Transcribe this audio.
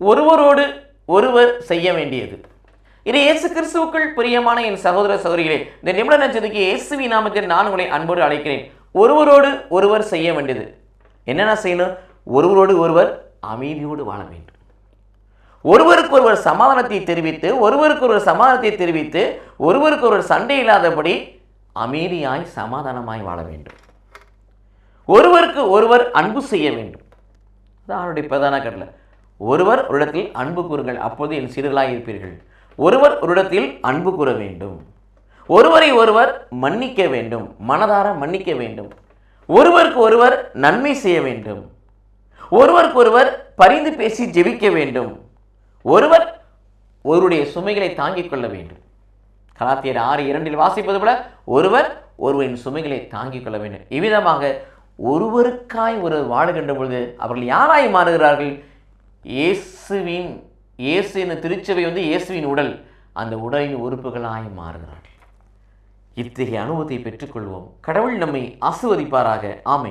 ஒருவரோடு ஒருவர் செய்ய வேண்டியது. இது இயேசு கிறிஸ்துவுக்குள் பிரியமான என் சகோதர சகோதரிகளே இந்த நிமிட நட்சத்திற்கு இயேசுவி நாமத்தில் நான் உங்களை அன்போடு அழைக்கிறேன். ஒருவரோடு ஒருவர் செய்ய வேண்டியது. என்னென்ன செய்யணும்? ஒருவரோடு ஒருவர் அமைதியோடு வாழ வேண்டும். ஒருவருக்கு ஒருவர் சமாதானத்தை தெரிவித்து ஒருவருக்கு ஒருவர் சமாதானத்தை தெரிவித்து ஒருவருக்கு ஒருவர் சண்டை இல்லாதபடி அமைதியாய் சமாதானமாய் வாழ வேண்டும். ஒருவருக்கு ஒருவர் அன்பு செய்ய வேண்டும். அதான் அவருடைய பிரதான கடலை ஒருவர் ஒருடத்தில் அன்பு கூறுங்கள் அப்போது என் சிறுகளாய் இருப்பீர்கள் ஒருவர் ஒருடத்தில் அன்பு கூற வேண்டும். ஒருவரை ஒருவர் மன்னிக்க வேண்டும் மனதார மன்னிக்க வேண்டும். ஒருவருக்கு ஒருவர் நன்மை செய்ய வேண்டும். ஒருவருக்கு ஒருவர் பரிந்து பேசி ஜெபிக்க வேண்டும். ஒருவர் ஒருவருடைய சுமைகளை தாங்கிக் கொள்ள வேண்டும். கலாத்தியர் ஆறு இரண்டில் வாசிப்பது போல ஒருவர் ஒருவரின் சுமைகளை தாங்கிக் கொள்ள வேண்டும். இவ்விதமாக ஒருவருக்காய் ஒரு வாழுகின்ற பொழுது அவர்கள் யாராய் மாறுகிறார்கள் இயேசுவின் இயேசு என்ற திருச்சபை வந்து இயேசுவின் உடல். அந்த உடலின் உறுப்புகளாய் மாறுகிறார்கள். இத்தகைய அனுபவத்தை பெற்றுக்கொள்வோம். கடவுள் நம்மை ஆசிர்வதிப்பாராக. ஆமை